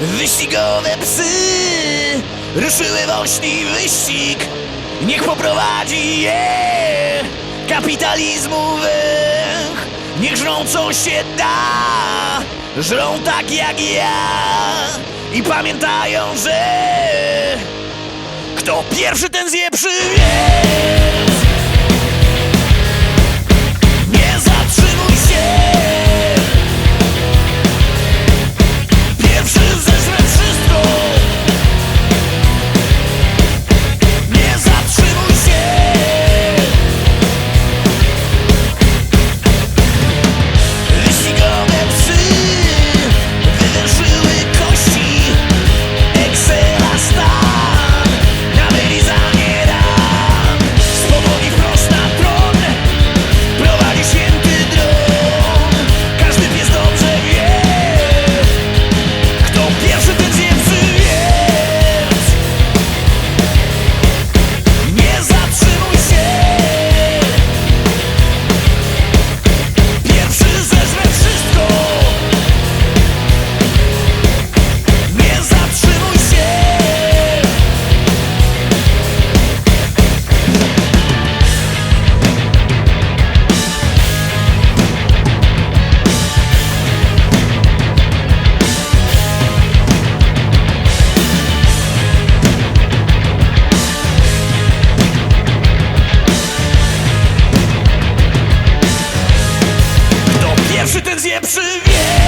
Wyścigowe psy ruszyły w ośni wyścig. Niech poprowadzi je kapitalizmu węch. Niech żrą co się da, żrą tak jak ja. I pamiętają, że kto pierwszy ten zje przywie. nie przywie